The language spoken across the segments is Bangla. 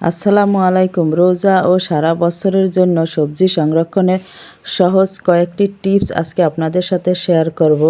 আসসালামু আলাইকুম। রোজা ও সারা বছরের জন্য সবজি সংরক্ষণের সহজ কয়েকটি টিপস আজকে আপনাদের সাথে শেয়ার করব।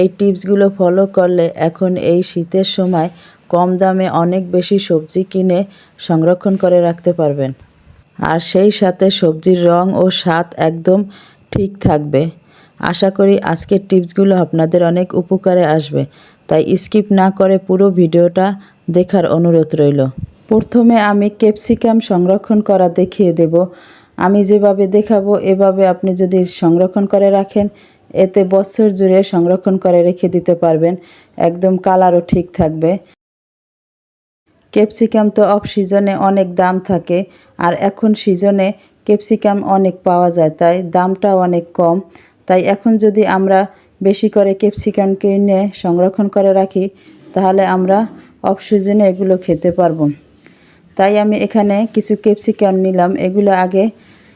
এই টিপসগুলো ফলো করলে এখন এই শীতের সময় কম দামে অনেক বেশি সবজি কিনে সংরক্ষণ করে রাখতে পারবেন। আর সেই সাথে সবজির রং ও স্বাদ একদম ঠিক থাকবে। আশা করি আজকের টিপসগুলো আপনাদের অনেক উপকারে আসবে। তাই স্কিপ না করে পুরো ভিডিওটা দেখার অনুরোধ রইল। প্রথমে আমি ক্যাপসিকাম সংরক্ষণ করা দেখিয়ে দেব। আমি যেভাবে দেখাবো, এভাবে আপনি যদি সংরক্ষণ করে রাখেন, এতে বছর জুড়ে সংরক্ষণ করে রেখে দিতে পারবেন। একদম কালারও ঠিক থাকবে। ক্যাপসিকাম তো অফ সিজনে অনেক দাম থাকে, আর এখন সিজনে ক্যাপসিকাম অনেক পাওয়া যায়, তাই দামটাও অনেক কম। তাই এখন যদি আমরা বেশি করে ক্যাপসিকাম কিনে সংরক্ষণ করে রাখি, তাহলে আমরা অফ সিজনে এগুলো খেতে পারব। তাই আমি এখানে কিছু ক্যাপসিকাম নিলাম, এগুলো আগে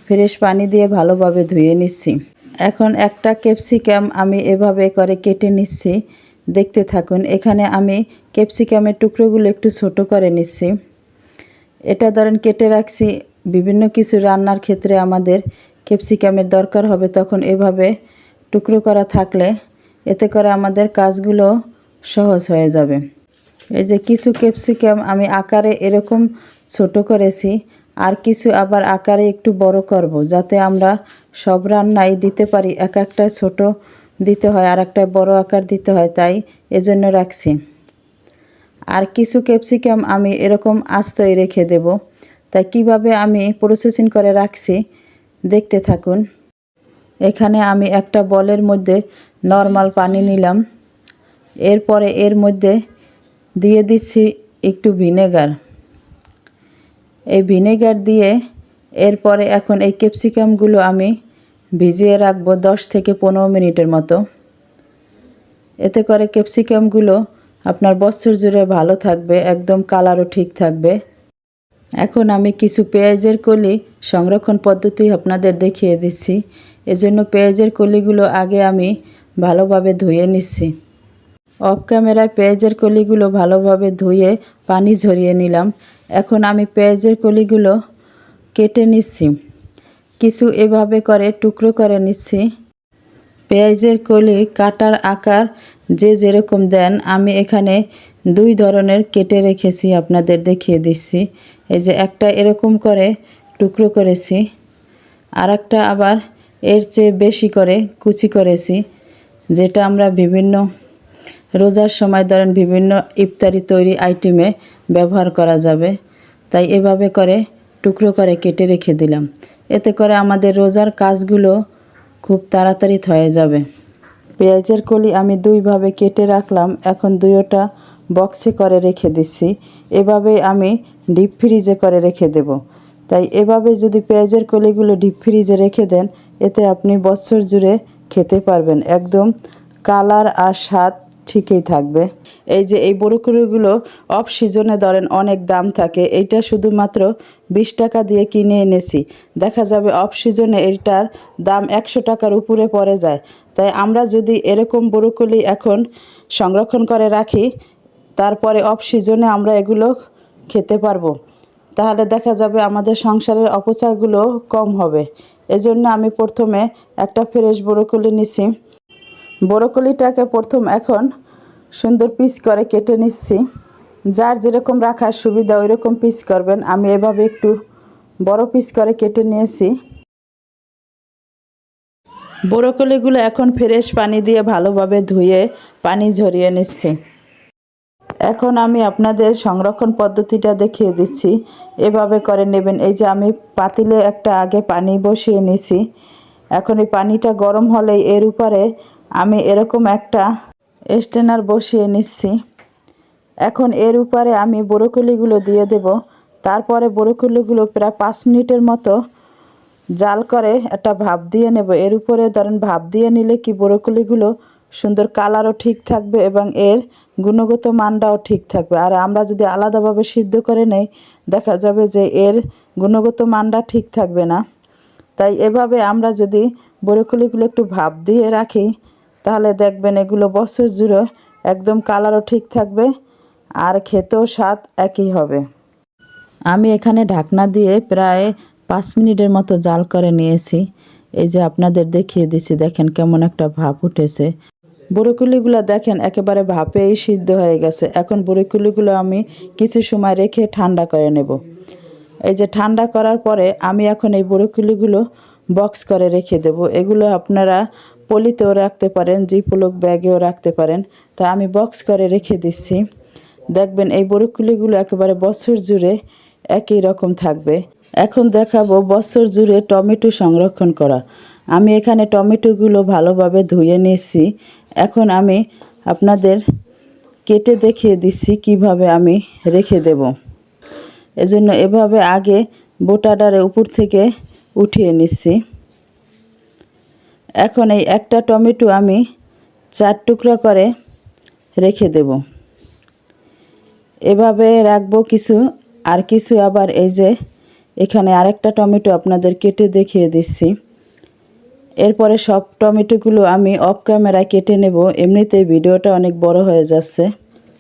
ফ্রেশ পানি দিয়ে ভালোভাবে ধুয়ে নিচ্ছি। এখন একটা ক্যাপসিকাম আমি এভাবে করে কেটে নিচ্ছি। দেখতে থাকুন, এখানে আমি ক্যাপসিকামের টুকরোগুলো একটু ছোট করে নিচ্ছি। এটা ধরেন কেটে রাখছি, বিভিন্ন কিছু রান্নার ক্ষেত্রে আমাদের ক্যাপসিকামের দরকার হবে, তখন এভাবে টুকরো করা থাকলে এতে করে আমাদের কাজগুলো সহজ হয়ে যাবে। এই যে কিছু ক্যাপসিকাম আমি আকারে এরকম ছোট করেছি, আর কিছু আবার আকারে একটু বড় করব, যাতে আমরা সব রান্নায় দিতে পারি। এক একটা ছোট দিতে হয়, আর একটা বড় আকার দিতে হয়, তাই এজন্য রাখছি। আর কিছু ক্যাপসিকাম আমি এরকম আস্তই রেখে দেব। তাই কীভাবে আমি প্রসেসিং করে রাখছি, দেখতে থাকুন। এখানে আমি একটা বলের মধ্যে নর্মাল পানি নিলাম। এরপরে এর মধ্যে দিয়ে দিচ্ছি একটু ভিনেগার। এই ভিনেগার দিয়ে এরপরে এখন এই ক্যাপসিকামগুলো আমি ভিজিয়ে রাখব দশ থেকে পনেরো মিনিটের মতো। এতে করে ক্যাপসিকামগুলো আপনার বছর জুড়ে ভালো থাকবে, একদম কালারও ঠিক থাকবে। এখন আমি কিছু পেঁয়াজের কলি সংরক্ষণ পদ্ধতি আপনাদের দেখিয়ে দিচ্ছি। এজন্য পেঁয়াজের কলিগুলো আগে আমি ভালোভাবে ধুয়ে নিচ্ছি। অফ ক্যামেরায় পেঁয়াজের কলিগুলো ভালোভাবে ধুয়ে পানি ঝরিয়ে নিলাম। এখন আমি পেঁয়াজের কলিগুলো কেটে নিচ্ছি। কিছু এভাবে করে, টুকরো করে নিচ্ছি। পেঁয়াজের কলি কাটার আকার যে যেরকম দেন, আমি এখানে দুই ধরনের কেটে রেখেছি, আপনাদের দেখিয়ে দিচ্ছি। এই যে একটা এরকম করে টুকরো করেছি আর একটা আবার এর চেয়ে বেশি করে কুচি করেছি, যেটা আমরা বিভিন্ন রোজার সময় ধরেন বিভিন্ন ইফতারি তৈরি আইটেমে ব্যবহার করা যাবে। তাই এভাবে করে টুকরো করে কেটে রেখে দিলাম। এতে করে আমাদের রোজার কাজগুলো খুব তাড়াতাড়ি হয়ে যাবে। পেঁয়াজের কলি আমি দুইভাবে কেটে রাখলাম। এখন দুইটা বক্সে করে রেখে দিচ্ছি। এভাবে আমি ডিপ ফ্রিজে করে রেখে দেব। তাই এভাবে যদি পেঁয়াজের কলিগুলো ডিপ ফ্রিজে রেখে দেন, এতে আপনি বছর জুড়ে খেতে পারবেন। একদম কালার আর স্বাদ ঠিকই থাকবে। এই যে এই বড়কুড়িগুলো অফ সিজনে ধরেন অনেক দাম থাকে, এইটা শুধুমাত্র বিশ টাকা দিয়ে কিনে এনেছি। দেখা যাবে অফ সিজনে এইটার দাম একশো টাকার উপরে পড়ে যায়। তাই আমরা যদি এরকম বড়কুলি এখন সংরক্ষণ করে রাখি, তারপরে অফ সিজনে আমরা এগুলো খেতে পারব। তাহলে দেখা যাবে আমাদের সংসারের অপচয়গুলো কম হবে। এজন্য আমি প্রথমে একটা ফ্রেশ বড়কুলি নিছি। বড়কলিটাকে প্রথম এখন সুন্দর পিস করে কেটে নিচ্ছি। যার যেরকম রাখার সুবিধা ওই রকম পিস করবেন। আমি এভাবে একটু বড় পিস করে কেটে নিয়েছি। বড়কলিগুলো এখন ফ্রেশ পানি দিয়ে ভালোভাবে ধুয়ে পানি ঝরিয়ে নিচ্ছি। এখন আমি আপনাদের সংরক্ষণ পদ্ধতিটা দেখিয়ে দিচ্ছি। এভাবে করে নেবেন। এই যে আমি পাতিলে একটা আগে পানি বসিয়ে নিছি এখন এই পানিটা গরম হলেই এর উপরে আমি এরকম একটা স্টেনার বসিয়ে নিচ্ছি। এখন এর উপরে আমি বরকলিগুলো দিয়ে দেব। তারপরে বরকলিগুলো প্রায় পাঁচ মিনিটের মতো জাল করে একটা ভাপ দিয়ে নেব। এর উপরে ধরেন ভাপ দিয়ে নিলে কি বরকলিগুলো সুন্দর কালারও ঠিক থাকবে এবং এর গুণগত মানটাও ঠিক থাকবে। আর আমরা যদি আলাদাভাবে সিদ্ধ করে নেই, দেখা যাবে যে এর গুণগত মানটা ঠিক থাকবে না। তাই এভাবে আমরা যদি বরকলিগুলো একটু ভাপ দিয়ে রাখি তাহলে দেখবেন এগুলো বছর জুড়ে একদম কালারও ঠিক থাকবে আর খেতেও স্বাদ একই হবে। আমি এখানে ঢাকনা দিয়ে প্রায় পাঁচ মিনিটের মতো জাল করে নিয়েছি। এই যে আপনাদের দেখিয়ে দিছি দেখেন কেমন একটা ভাপ উঠেছে। বরকুলিগুলো দেখেন একেবারে ভাপেই সিদ্ধ হয়ে গেছে। এখন বরকুলিগুলো আমি কিছু সময় রেখে ঠান্ডা করে নেব। এই যে ঠান্ডা করার পরে আমি এখন এই বরকুলিগুলো বক্স করে রেখে দেব। এগুলো আপনারা পলিতেও রাখতে পারেন, জিপলক ব্যাগেও রাখতে পারেন। তা আমি বক্স করে রেখে দিচ্ছি। দেখবেন এই বরকুলিগুলো একেবারে বছর জুড়ে একই রকম থাকবে। এখন দেখাবো বছর জুড়ে টমেটো সংরক্ষণ করা। আমি এখানে টমেটোগুলো ভালোভাবে ধুয়ে নিয়েছি। এখন আমি আপনাদের কেটে দেখিয়ে দিচ্ছি কীভাবে আমি রেখে দেব। এজন্য এভাবে আগে বোটাডারে উপর থেকে উঠিয়ে নিচ্ছি। এখন এই একটা টমেটো আমি চার টুকরা করে রেখে দেব। এভাবে রাখব কিছু, আর কিছু আবার এই যে এখানে আরেকটা টমেটো আপনাদের কেটে দেখিয়ে দিচ্ছি। এরপরে সব টমেটোগুলো আমি অফ ক্যামেরায় কেটে নেব, এমনিতেই ভিডিওটা অনেক বড় হয়ে যাচ্ছে।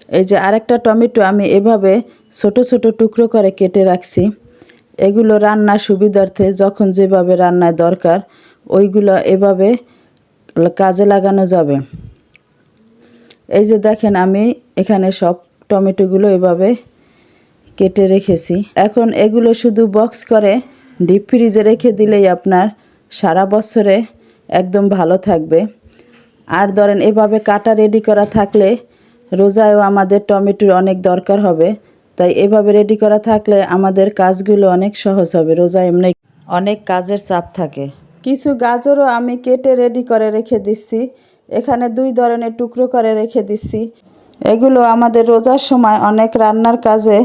এই যে আরেকটা টমেটো আমি এভাবে ছোট ছোট টুকরো করে কেটে রাখছি। এগুলো রান্নার সুবিধার্থে যখন যেভাবে রান্নায় দরকার ওইগুলো এভাবে কাজে লাগানো যাবে। এই যে দেখেন আমি এখানে সব টমেটোগুলো এভাবে কেটে রেখেছি। এখন এগুলো শুধু বক্স করে ডিপ ফ্রিজে রেখে দিলেই আপনার সারা বছরে একদম ভালো থাকবে। আর ধরেন এভাবে কাটা রেডি করা থাকলে রোজায়ও আমাদের টমেটোর অনেক দরকার হবে। তাই এভাবে রেডি করা থাকলে আমাদের কাজগুলো অনেক সহজ হবে। রোজা এমনি অনেক কাজের চাপ থাকে। কিছু গাজরও আমি কেটে রেডি করে রেখে দিচ্ছি। এখানে দুই ধরনের টুকরো করে রেখে দিচ্ছি। এগুলো আমাদের রোজার সময় অনেক রান্নার কাজে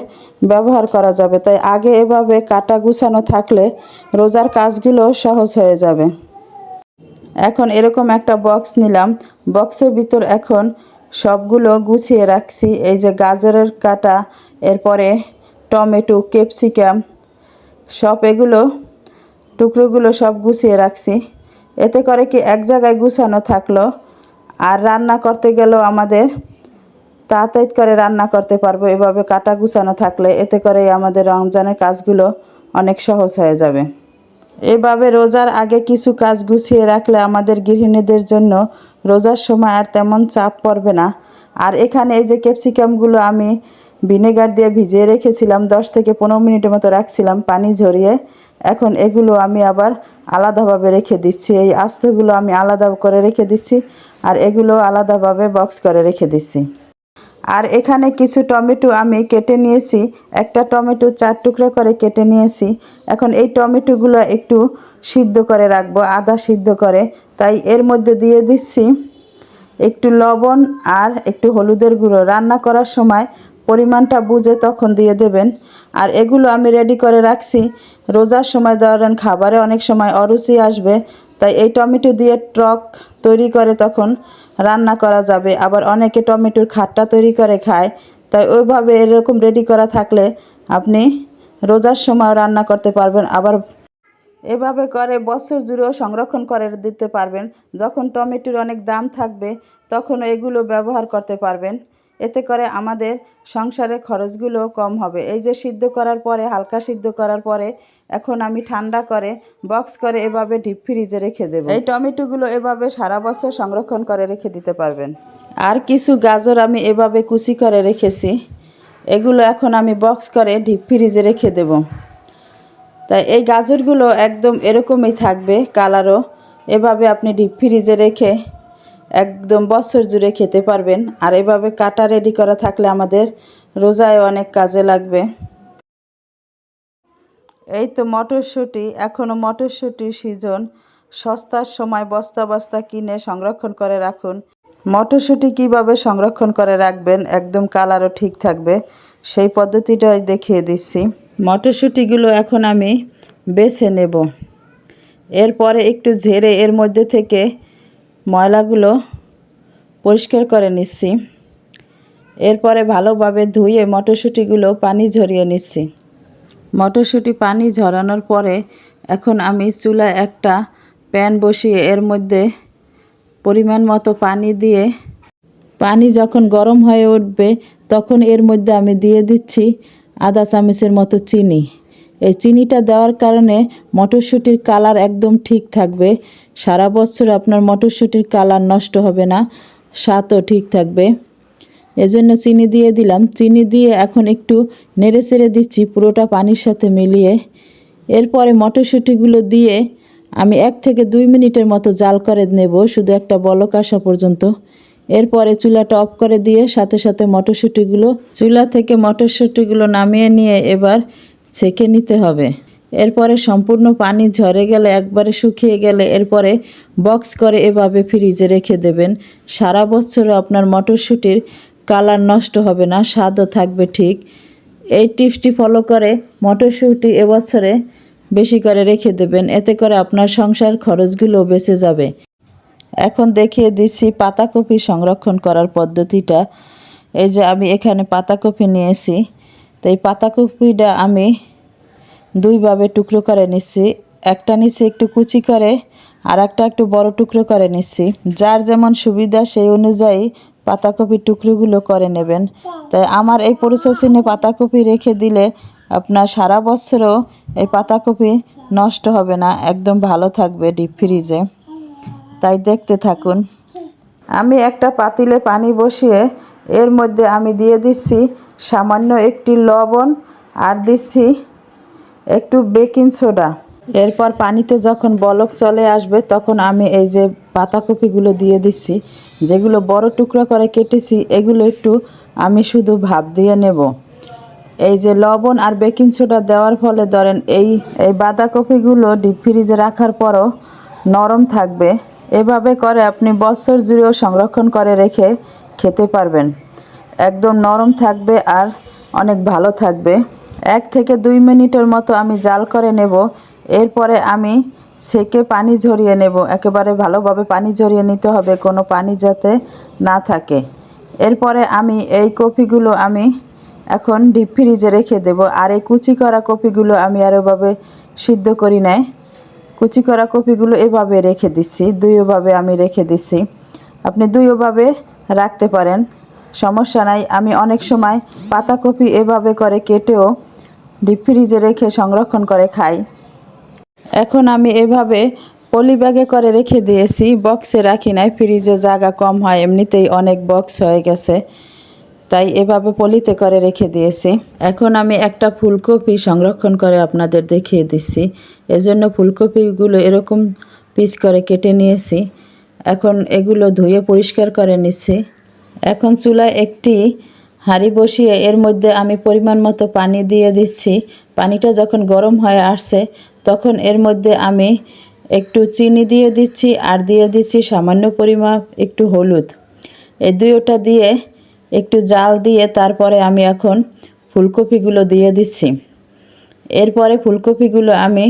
ব্যবহার করা যাবে, তাই আগে এভাবে কাটা গুছানো থাকলে রোজার কাজগুলো সহজ হয়ে যাবে। এখন এরকম একটা বক্স নিলাম। বক্সের ভিতর এখন সবগুলো গুছিয়ে রাখছি। এই যে গাজরের কাটা, এরপরে টমেটো, ক্যাপসিকাম, সব এগুলো টুকরোগুলো সব গুছিয়ে রাখছি। এতে করে কি এক জায়গায় গুছানো থাকল। আর রান্না করতে গেলেও আমাদের তাড়াতাড়ি করে রান্না করতে পারব। এভাবে কাটা গুছানো থাকলে এতে করে আমাদের রমজানের কাজগুলো অনেক সহজ হয়ে যাবে। এভাবে রোজার আগে কিছু কাজ গুছিয়ে রাখলে আমাদের গৃহিণীদের জন্য রোজার সময় আর তেমন চাপ পড়বে না। আর এখানে এই যে ক্যাপসিকামগুলো আমি ভিনেগার দিয়ে ভিজিয়ে রেখেছিলাম, দশ থেকে পনেরো মিনিটের মতো রাখছিলাম, পানি ঝরিয়ে। এখন এগুলো আমি আবার আলাদাভাবে রেখে দিচ্ছি। এই আস্তগুলো আমি আলাদা করে রেখে দিচ্ছি আর এগুলো আলাদাভাবে বক্স করে রেখে দিচ্ছি। আর এখানে কিছু টমেটো আমি কেটে নিয়েছি, একটা টমেটো চার টুকরো করে কেটে নিয়েছি। এখন এই টমেটোগুলো একটু সিদ্ধ করে রাখব, আদা সিদ্ধ করে। তাই এর মধ্যে দিয়ে দিচ্ছি একটু লবণ আর একটু হলুদের গুঁড়ো। রান্না করার সময় পরিমাণটা বুঝে তখন দিয়ে দেবেন। আর এগুলো আমি রেডি করে রাখছি। রোজার সময় ধরেন খাবারে অনেক সময় অরুচি আসবে, তাই এই টমেটো দিয়ে টক তৈরি করে তখন রান্না করা যাবে। আবার অনেকে টমেটোর খাট্টা তৈরি করে খায়, তাই ওইভাবে এরকম রেডি করা থাকলে আপনি রোজার সময় রান্না করতে পারবেন। আবার এভাবে করে বছর জুড়েও সংরক্ষণ করে দিতে পারবেন। যখন টমেটোর অনেক দাম থাকবে, তখন এগুলো ব্যবহার করতে পারবেন। এতে করে আমাদের সংসারের খরচগুলো কম হবে। এই যে সিদ্ধ করার পরে, হালকা সিদ্ধ করার পরে, এখন আমি ঠান্ডা করে বক্স করে এভাবে ডিপ ফ্রিজে রেখে দেবো। এই টমেটোগুলো এভাবে সারা বছর সংরক্ষণ করে রেখে দিতে পারবেন। আর কিছু গাজর আমি এভাবে কুচি করে রেখেছি। এগুলো এখন আমি বক্স করে ডিপ ফ্রিজে রেখে দেবো। তাই এই গাজরগুলো একদম এরকমই থাকবে কালারও এভাবে আপনি ডিপ ফ্রিজে রেখে একদম বছর জুড়ে খেতে পারবেন। আর এভাবে কাটা রেডি করা থাকলে আমাদের রোজায় অনেক কাজে লাগবে। এই তো মটরশুঁটি। এখনও মটরশুঁটির সিজন সস্তার সময় বস্তা বস্তা কিনে সংরক্ষণ করে রাখুন। মটরশুঁটি কীভাবে সংরক্ষণ করে রাখবেন? একদম কালারও ঠিক থাকবে। সেই পদ্ধতিটাই দেখিয়ে দিচ্ছি। মটরশুঁটিগুলো এখন আমি বেছে নেব। এরপরে একটু ঝেড়ে এর মধ্যে থেকে ময়লাগুলো পরিষ্কার করে নিচ্ছি। এরপরে ভালোভাবে ধুয়ে মটরশুঁটিগুলো পানি ঝরিয়ে নিচ্ছি। মটরশুঁটি পানি ঝরানোর পরে এখন আমি চুলায় একটা প্যান বসিয়ে এর মধ্যে পরিমাণ মতো পানি দিয়ে, পানি যখন গরম হয়ে উঠবে তখন এর মধ্যে আমি দিয়ে দিচ্ছি আদা চামচের মতো চিনি। এই চিনিটা দেওয়ার কারণে মটরশুঁটির কালার একদম ঠিক থাকবে। সারা বছর আপনার মটরশুঁটির কালার নষ্ট হবে না, স্বাদও ঠিক থাকবে। এজন্য চিনি দিয়ে দিলাম। চিনি দিয়ে এখন একটু নেড়ে চেড়ে দিচ্ছি, পুরোটা পানির সাথে মিলিয়ে। এরপরে মটরশুঁটিগুলো দিয়ে আমি এক থেকে দুই মিনিটের মতো জাল করে নেব, শুধু একটা বলক আসা পর্যন্ত। এরপরে চুলাটা অফ করে দিয়ে সাথে সাথে মটরশুঁটিগুলো, চুলা থেকে মটরশুঁটিগুলো নামিয়ে নিয়ে এবার ছেঁকে নিতে হবে। এরপরে সম্পূর্ণ পানি ঝরে গেলে একবারে শুকিয়ে গেলে এরপরে বক্স করে এভাবে ফ্রিজে রেখে দেবেন। সারা বছরও আপনার মটরশুঁটির কালার নষ্ট হবে না, স্বাদও থাকবে ঠিক। এই টিপসটি ফলো করে মটরশুঁটি এবছরে বেশি করে রেখে দেবেন, এতে করে আপনার সংসার খরচগুলো বেঁচে যাবে। এখন দেখিয়ে দিচ্ছি পাতাকপি সংরক্ষণ করার পদ্ধতিটা। এই যে আমি এখানে পাতাকপি নিয়েছি, তো এই পাতাকপিটা আমি দুইভাবে টুকরো করে নিচ্ছি একটা নিচ্ছি একটু কুচি করে আর একটা একটু বড় টুকরো করে নিচ্ছি যার যেমন সুবিধা, সেই অনুযায়ী পাতাকপির টুকরোগুলো করে নেবেন। তাই আমার এই পরিচর্যনে পাতাকপি রেখে দিলে আপনার সারা বছরও এই পাতাকপি নষ্ট হবে না, একদম ভালো থাকবে ডিপ ফ্রিজে। তাই দেখতে থাকুন। আমি একটা পাতিলে পানি বসিয়ে এর মধ্যে আমি দিয়ে দিচ্ছি সামান্য একটি লবণ আর দিচ্ছি একটু বেকিং সোডা। এরপর পানিতে যখন বলক চলে আসবে, তখন আমি এই যে পাতাকপিগুলো দিয়ে দিচ্ছি, যেগুলো বড় টুকরো করে কেটেছি, এগুলো একটু আমি শুধু ভাপ দিয়ে নেব। এই যে লবণ আর বেকিং সোডা দেওয়ার ফলে ধরেন এই এই বাঁধাকপিগুলো ডিপ ফ্রিজে রাখার পরও নরম থাকবে। এভাবে করে আপনি বছর জুড়েও সংরক্ষণ করে রেখে খেতে পারবেন। একদম নরম থাকবে আর অনেক ভালো থাকবে। এক থেকে দুই মিনিটের মতো আমি জাল করে নেব। এরপরে আমি সেকে পানি ঝরিয়ে নেব। একেবারে ভালোভাবে পানি ঝরিয়ে নিতে হবে, কোনো পানি যাতে না থাকে। এরপরে আমি এই কপিগুলো আমি এখন ডিপ ফ্রিজে রেখে দেব। আর এই কুচি করা কপিগুলো আমি আরোভাবে সিদ্ধ করি নাই। কুচি করা কপিগুলো এভাবে রেখে দিচ্ছি দুইভাবে আমি রেখে দিচ্ছি। আপনি দুইভাবে রাখতে পারেন, সমস্যা নাই। আমি অনেক সময় পাতাকপি এভাবে করে কেটেও ডিপ ফ্রিজে রেখে সংরক্ষণ করে খাই। এখন আমি এভাবে পলি ব্যাগে করে রেখে দিয়েছি। বক্সে রাখি নাই, ফ্রিজে জায়গা কম হয়, এমনিতেই অনেক বক্স হয়ে গেছে। তাই এভাবে পলিতে করে রেখে দিয়েছি। এখন আমি একটা ফুলকপি সংরক্ষণ করে আপনাদের দেখিয়ে দিচ্ছি। এজন্য ফুলকপিগুলো এরকম পিস করে কেটে নিয়েছি। এখন এগুলো ধুয়ে পরিষ্কার করে নিচ্ছি। এখন চুলায় একটি হাঁড়ি বসিয়ে এর মধ্যে আমি পরিমাণ মতো পানি দিয়ে দিচ্ছি। পানিটা যখন গরম হয়ে আসছে, তখন এর মধ্যে আমি একটু চিনি দিয়ে দিচ্ছি আর দিয়ে দিচ্ছি সামান্য পরিমাপ একটু হলুদ। এই দুইটা দিয়ে একটু জাল দিয়ে তারপরে আমি এখন ফুলকপিগুলো দিয়ে দিচ্ছি। এরপরে ফুলকপিগুলো আমি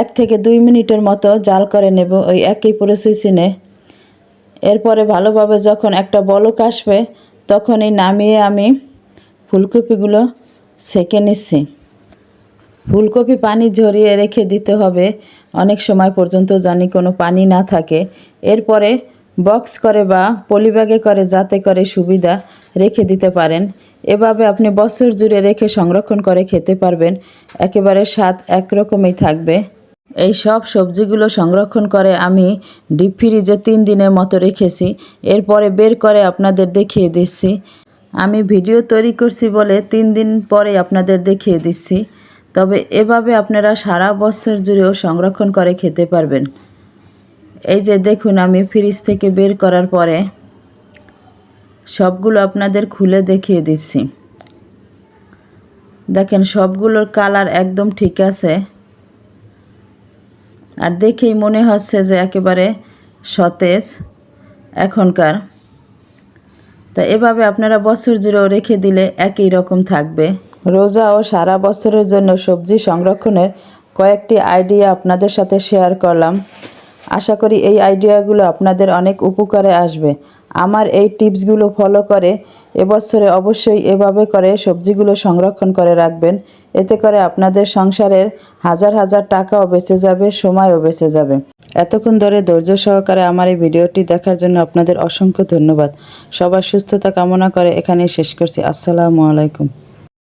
এক থেকে দুই মিনিটের মতো জাল করে নেব ওই একই প্রসেসিনে এরপরে ভালোভাবে যখন একটা বলক আসবে তখনই নামিয়ে আমি ফুলকপিগুলো সেকে নিচ্ছি। ফুলকপি পানি ঝরিয়ে রেখে দিতে হবে। অনেক সময় পর্যন্ত জানি কোনো পানি না থাকে। এরপরে বক্স করে বা পলিব্যাগে করে যাতে করে সুবিধা রেখে দিতে পারেন। এভাবে আপনি বছর জুড়ে রেখে সংরক্ষণ করে খেতে পারবেন। একেবারে স্বাদ একরকমই থাকবে। এই সব সবজিগুলো সংরক্ষণ করে আমি ডিপ ফ্রিজে তিন দিনের মতো রেখেছি। এরপরে বের করে আপনাদের দেখিয়ে দিচ্ছি। আমি ভিডিও তৈরি করছি বলে তিন দিন পরে আপনাদের দেখিয়ে দিচ্ছি। তবে এভাবে আপনারা সারা বছর জুড়েও সংরক্ষণ করে খেতে পারবেন। এই যে দেখুন, আমি ফ্রিজ থেকে বের করার পরে সবগুলো আপনাদের খুলে দেখিয়ে দিচ্ছি। দেখেন, সবগুলোর কালার একদম ঠিক আছে। আর দেখেই মনে হচ্ছে যে একেবারে সতেজ এখনকার। তা এভাবে আপনারা বছর জুড়েও রেখে দিলে একই রকম থাকবে। রোজা ও সারা বছরের জন্য সবজি সংরক্ষণের কয়েকটি আইডিয়া আপনাদের সাথে শেয়ার করলাম। আশা করি এই আইডিয়াগুলো আপনাদের অনেক উপকারে আসবে। আমার এই টিপসগুলো ফলো করে, এবছরে অবশ্যই এভাবে করে সবজিগুলো সংরক্ষণ করে রাখবেন। এতে করে আপনাদের সংসারের হাজার হাজার টাকাও বেঁচে যাবে, সময়ও বেঁচে যাবে। এতক্ষণ ধরে ধৈর্য সহকারে আমার এই ভিডিওটি দেখার জন্য আপনাদের অসংখ্য ধন্যবাদ। সবার সুস্থতা কামনা করে এখানেই শেষ করছি। আসসালামু আলাইকুম।